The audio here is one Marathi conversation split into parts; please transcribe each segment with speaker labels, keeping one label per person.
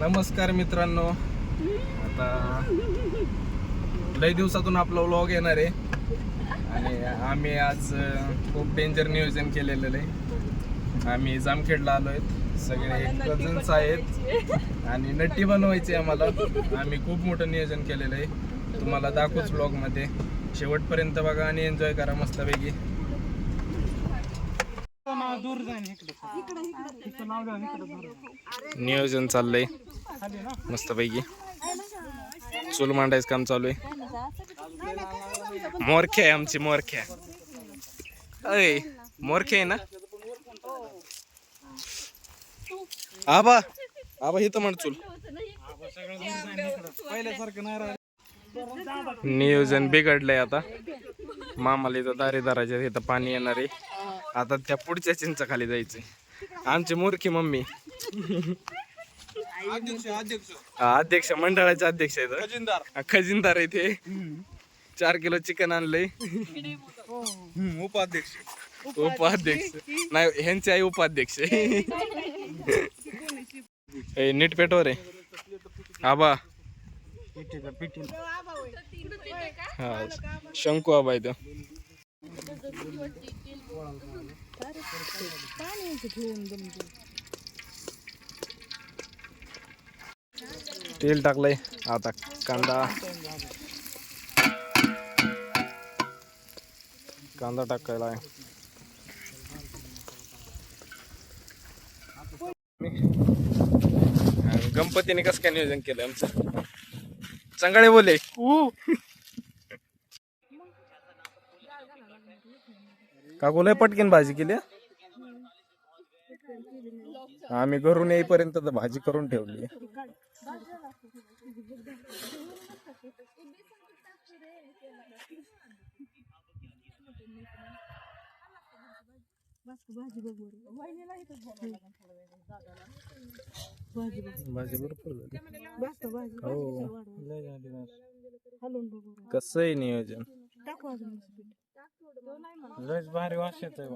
Speaker 1: नमस्कार मित्रांनो. आता लई दिवसातून आपला व्लॉग येणार आहे. आणि आम्ही आज खूप डेंजर नियोजन केलेलं आहे. आम्ही जामखेडला आलो आहेत सगळे कझन्स आहेत. आणि नट्टी बनवायची आम्हाला. आम्ही खूप मोठं नियोजन केलेलं आहे. तुम्हाला दाखवूच व्लॉगमध्ये शेवटपर्यंत बघा आणि एन्जॉय करा मस्तपैकी. नियोजन चाललंय. मस्तपैकी चूल मांडायचं काम चालू आहे. मोरखे आहे आमची मोरख्या. अय मोरखे आहे ना? आबा आबा इथं म्हण चूल. नियोजन बिघडलंय आता. मामाला इथं दारे दाराच्या इथं पाणी येणार आहे. आता त्या पुढच्या चिंचा खाली जायचंय. आमची मूर्खी मम्मी. हा, अध्यक्ष मंडळाचे अध्यक्ष आहेत खजिनदार. खजिनदार आहे ते चार किलो चिकन आणलंय.
Speaker 2: उपाध्यक्ष.
Speaker 1: उपाध्यक्ष. नाही ह्यांचे आहे उपाध्यक्ष. नीट पेटवर आहे. आबा. हा शंकू आबा इथं. तेल टाकलंय. आता कांदा. कांदा टाकायला आहे. गणपतीने कसं काय नियोजन केलं आमचं? चांगले बोले. काकू लय पटकीन भाजी केली हं? आम्ही घरून येईपर्यंत तर भाजी करून ठेवली. भाजी भरपूर झाली. हो. कसं आहे नियोजन?
Speaker 2: लयच भारी वास येतोय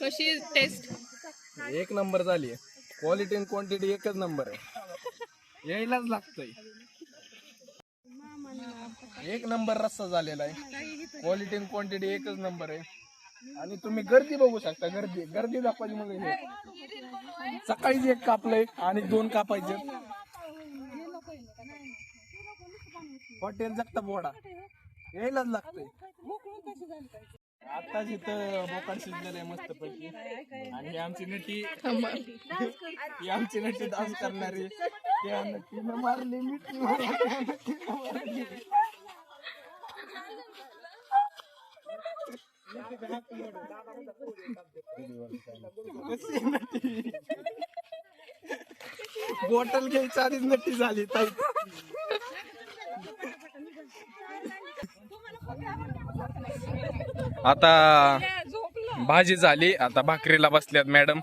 Speaker 3: कशी टेस्ट
Speaker 1: एक नंबर झाली क्वालिटी आणि क्वांटिटी एकच नंबर आहे. यायलाच लागतंय. एक नंबर रस्सा झालेला आहे. क्वालिटी आणि क्वांटिटी एकच नंबर आहे. आणि तुम्ही गर्दी बघू शकता गर्दी गर्दी दाखवायची म्हणजे हे. सकाळीच एक कापलंय आणि दोन कापायचे. हॉटेल जगता बोडा. यायलाच लागतंय. आताच इथं बोकाड शिजलेलं आहे मस्त पैकी आणि ही आमची नटी. ही आमची नटी डान्स करणारी. त्या नटीनं मारली मी मारली. कशी नटी बॉटल घ्यायच्या आधीच नट्टी झाली ताई. आता भाजी झाली आता भाकरीला बसल्यात मॅडम.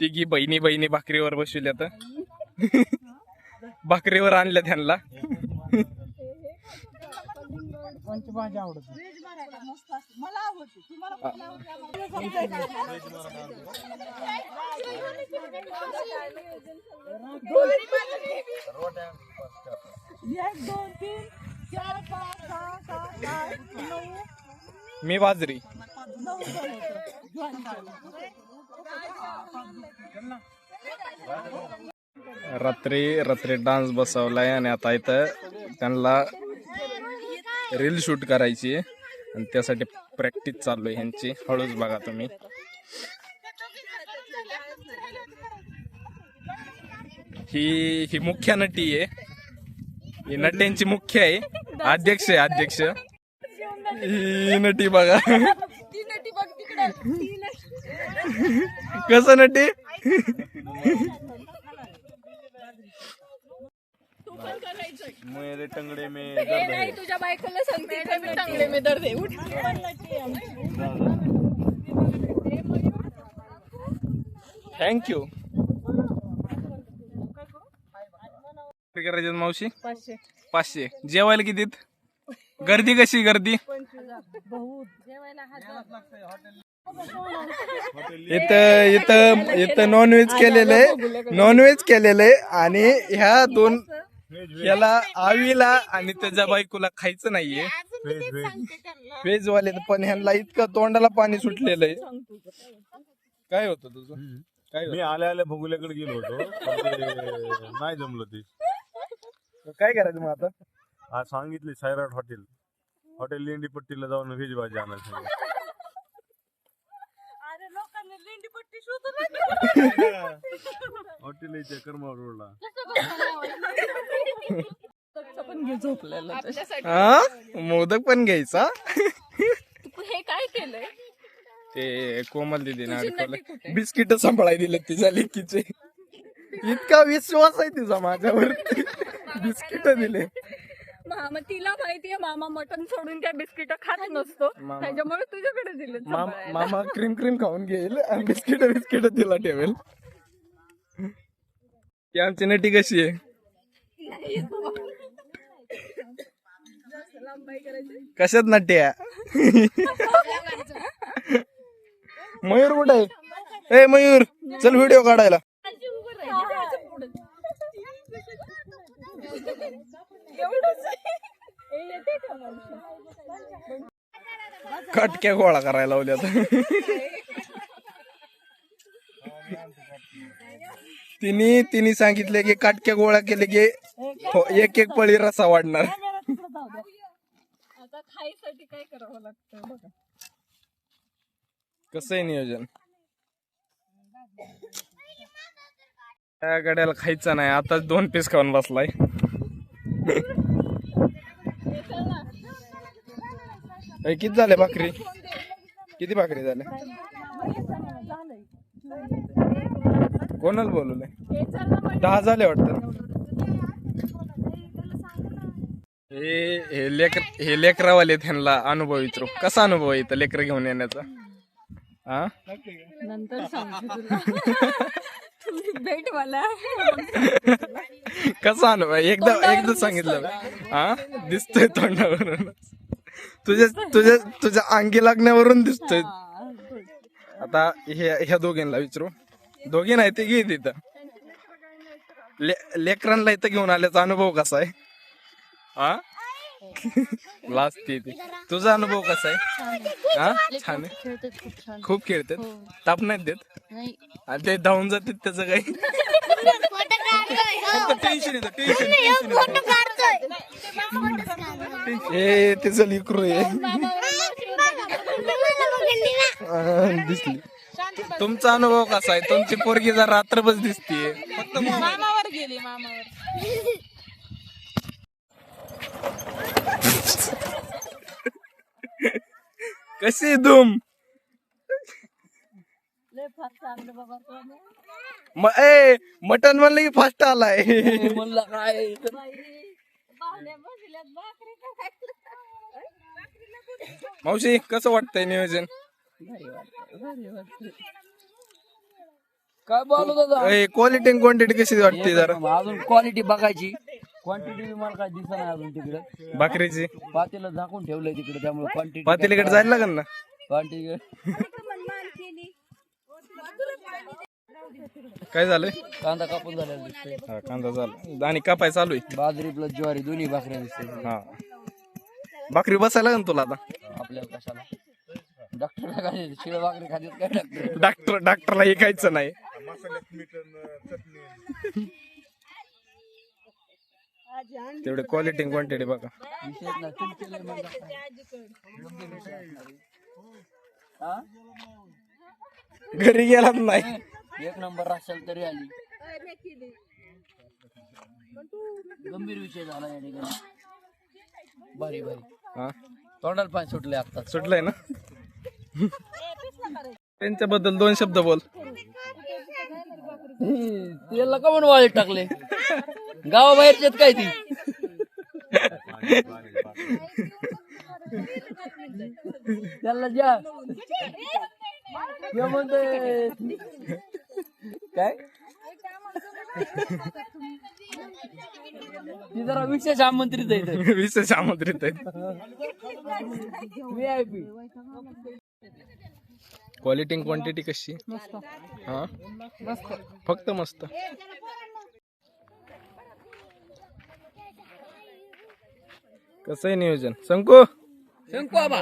Speaker 1: तिघी बहिणी बहिणी भाकरीवर बसविल्यात. भाकरीवर आणल्या त्यांना.
Speaker 2: भाजी आवडत
Speaker 1: मी बाजरी. रात्री रात्री डान्स बसवलाय आणि आता इथं त्यांना रील शूट करायची आहे. आणि त्यासाठी प्रॅक्टिस चालू आहे ह्यांची. हळूच बघा तुम्ही. ही ही मुख्य नटी आहे. ही नट्यांची मुख्य आहे. अध्यक्ष आहे अध्यक्ष. ही नटी बघा.
Speaker 3: नटी
Speaker 1: कसं नटी? मेरे टंगडे में
Speaker 3: हे नाही तुझ्या बायकोला सांगते का मी दर्द आहे. उठ.
Speaker 1: थँक्यू करायचे मावशी?
Speaker 3: पाचशे.
Speaker 1: पाचशे. जेवायला कितीत? गर्दी कशी गर्दी? इथं इथं इथं नॉनव्हेज केलेलं आहे. नॉनव्हेज केलेलं आहे आणि ह्या दोन याला आवीला आणि त्याच्या बायकोला खायचं नाहीये. व्हेज वाले पण ह्यांना इतकं तोंडाला पाणी सुटलेलं आहे काय होतं. तुझं? काय
Speaker 4: मी आल्या आल्या भोगुल्याकडे गेलो होतो पण ते नाही जमलं ते.
Speaker 1: होतं? काय करायचं मग आता?
Speaker 4: आज सांगितले सैराट हॉटेल. हॉटेल लेंडीपट्टीला जाऊन व्हेज भाजी आणायला सांगितलं. हॉटेल इथे करमाळ रोडला
Speaker 3: आपल्यासाठी.
Speaker 1: हा मोदक पण घ्यायचा?
Speaker 3: तू हे काय केलंय?
Speaker 1: ते कोमल अडकवलं.
Speaker 3: कुठे?
Speaker 1: बिस्किट सांभाळाय दिले तिच्या लेकीचे इतका विश्वास आहे तिचा माझ्यावर बिस्किट दिले.
Speaker 3: मा- मग तिला माहितीये मामा मटन सोडून काय बिस्किट खात नसतो.
Speaker 1: मामा-
Speaker 3: त्याच्यामुळे तुझ्याकडे दिले
Speaker 1: मामा मामा क्रीम क्रीम खाऊन घेईल आणि बिस्किट बिस्किट तिला ठेवेल. ती आमची नटी कशी आहे? कशात नट्या? मयूर कुठे आहे? ए मयूर चल व्हिडिओ काढायला. कटक्या गोळा करायला लावल्यात. तिने तिने सांगितले की काटक्या गोळा केले की हो, एक एक पळी रसा वाढणार.
Speaker 3: आता खायसाठी काय करावं लागतं बघा.
Speaker 1: कसं आहे नियोजन? त्या गड्याला खायचं नाही आता दोन पीस खाऊन बसलाय. किती झाले भाकरी? किती भाकरी झाल्या कोणाला बोलवलंय दहा झाले वाटतं हे हे लेकर हे लेकरावाले त्यांना अनुभव येतो कसा अनुभव येतो लेकर घेऊन येण्याचा? हा
Speaker 3: भेट मला.
Speaker 1: कसा अनुभव? एकदा एकदा सांगितलं हा दिसतोय तोंडावरून. तुझ्या तुझ्या तुझ्या अंगी लागण्यावरून दिसतोय. आता हे ह्या दोघींना विचारू. दोघी नाही ते घे तिथं ले लेकरांना इथं घेऊन आल्याचा अनुभव कसा आहे हा लाजते ती तुझा अनुभव कसा आहे हा छान आहे
Speaker 5: खूप छान
Speaker 1: खूप खेळतात ताप नाही देत
Speaker 5: नाही
Speaker 1: आणि ते धावून जातात त्याचं काही टेन्शन येतं टेन्शन ए तिचं लिकरू आहे अं, तुमचा अनुभव कसा आहे? तुमची पोरगी जर रात्रभर दिसतीये. फक्त
Speaker 3: मामावर गेली मामावर.
Speaker 1: कशी धूम? म ए मटन म्हणलं की फास्ट आलाय.
Speaker 2: म्हणलं काय?
Speaker 1: मावशी कसं वाटतंय नियोजन?
Speaker 2: काय बोलत होता?
Speaker 1: क्वालिटी आणि क्वांटिटी कशी वाटते जरा?
Speaker 2: अजून क्वालिटी बघायची. क्वांटिटी मला काय दिसत नाही अजून तिकडे.
Speaker 1: भाकरीची.
Speaker 2: पातेला झाकून ठेवलंय तिकडे त्यामुळे क्वांटिटी
Speaker 1: पातेलीकडे जायला लागेल ना?
Speaker 2: क्वांटिटी
Speaker 1: काय झालंय?
Speaker 2: कांदा कापून झालेला दिसतोय.
Speaker 1: हा कांदा झाला. आणि कापाय चालू आहे.
Speaker 2: बाजरी प्लस ज्वारी दोन्ही भाकऱ्या दिसते
Speaker 1: हा. भाकरी बसायला लागेल तुला आता.
Speaker 2: आपल्याला कशाला? Doctor
Speaker 1: doctor? डॉक्टरला खायचं नाही. तेवढे क्वालिटी क्वांटिटी बघा? घरी गेलाच नाही.
Speaker 2: एक नंबर राशाल तरी आली. गंभीर विषय झाला या ठिकाणी. भारी भारी.
Speaker 1: हा?
Speaker 2: तोंडाला पाणी सुटले आता
Speaker 1: सुटलंय ना? त्यांच्याबद्दल दोन शब्द बोल.
Speaker 2: त्याला का म्हणून वाळीत टाकले? गावाबाहेरचे आहेत काय ती? त्याला ज्या ते म्हणते काय? ती जरा विशेष आमंत्रित आहे.
Speaker 1: विशेष आमंत्रित आहेत
Speaker 2: VIP.
Speaker 1: क्वालिटी क्वांटिटी कशी? हा? फक्त मस्त. कसं आहे नियोजन? शंकू?
Speaker 2: शंकू बाबा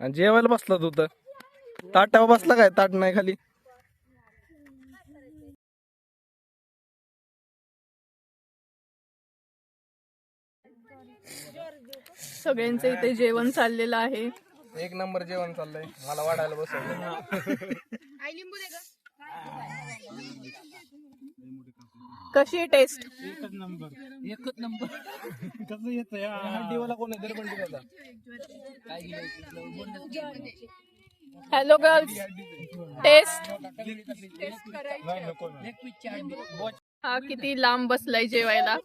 Speaker 1: आणि जेवायला बसला तू तर? ताटावर बसला काय? ताट नाही खाली?
Speaker 3: सगळ्यांचं इथे जेवण चाललेलं आहे.
Speaker 1: एक नंबर जेवण चाललंय. मला वाढायला बसवलं
Speaker 3: कशी आहे टेस्ट
Speaker 2: एकच नंबर.
Speaker 1: दिवाला कोण आहे? दरबंडीवाला
Speaker 2: काय गेलं
Speaker 3: हॅलो गर्ल्स टेस्ट. हा किती लांब बसलाय जेवायला.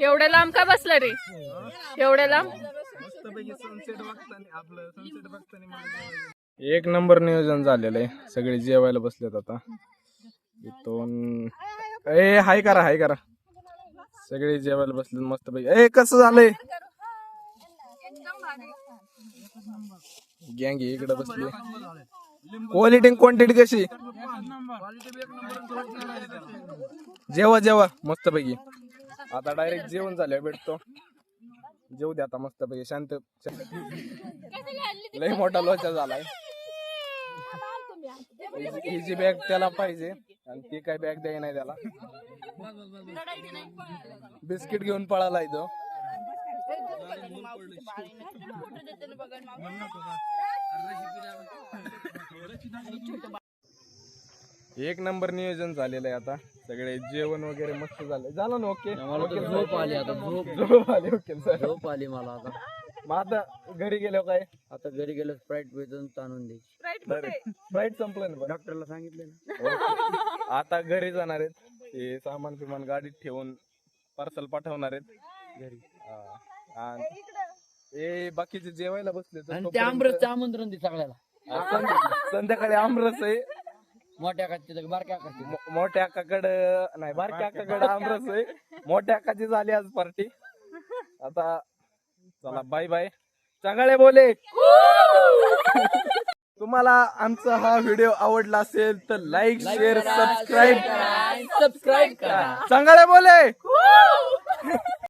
Speaker 3: एवढ्या लांब का बसला रे? एवढ्या लांब?
Speaker 1: एक नंबर नियोजन झालेलं आहे. सगळे जेवायला बसलेत आता. इथून ए हाय करा हाय करा. सगळे जेवायला बसलेत मस्त पैकी ए कसं झालंय? गँग इकडे बसली क्वालिटी क्वांटिटी कशी? जेवा जेवा मस्त पैकी आता डायरेक्ट जेवण झालं भेटतो. जेऊ दे आता मस्त पैकी शांत लय मोठा लोचा झालाय. ही- जी बॅग त्याला पाहिजे आणि ती काय बॅग द्याय नाही त्याला बिस्किट घेऊन पळाला तो एक नंबर नियोजन झालेलं आहे आता. सगळे जेवण वगैरे मस्त झालंय झालं ना ओके?
Speaker 2: मला तर झोप आली आता झोप.
Speaker 1: झोप आले ओके सर.
Speaker 2: झोप आली मला आता.
Speaker 1: मग आता घरी गेलो काय?
Speaker 2: आता घरी गेलो स्प्राईट भेटून ताणून दे
Speaker 1: फ्लाईट संपलं ना
Speaker 2: डॉक्टरला सांगितलं ना.
Speaker 1: आता घरी जाणार आहेत. ते सामान बिमान गाडीत ठेवून पार्सल पाठवणार आहेत.
Speaker 2: घरी.
Speaker 1: हा. आणि ए बाकीचे जेवायला बसले
Speaker 2: आणि ते आमरसचं आमंत्रण दे सगळ्याला.
Speaker 1: संध्या- संध्याकाळी आमरस आहे.
Speaker 2: मोठ्या काची बारक्या काची
Speaker 1: मो- मोठ्या अक्काकडं नाही बारक्या अक्काकडं आमरस आहे. मोठ्या अक्काची झाली आज पार्टी आता चला बाय बाय चांगले बोले. तुम्हाला आमचा हा व्हिडिओ आवडला असेल तर लाईक शेअर सबस्क्राईब
Speaker 2: सबस्क्राईब करा
Speaker 1: चांगले बोले.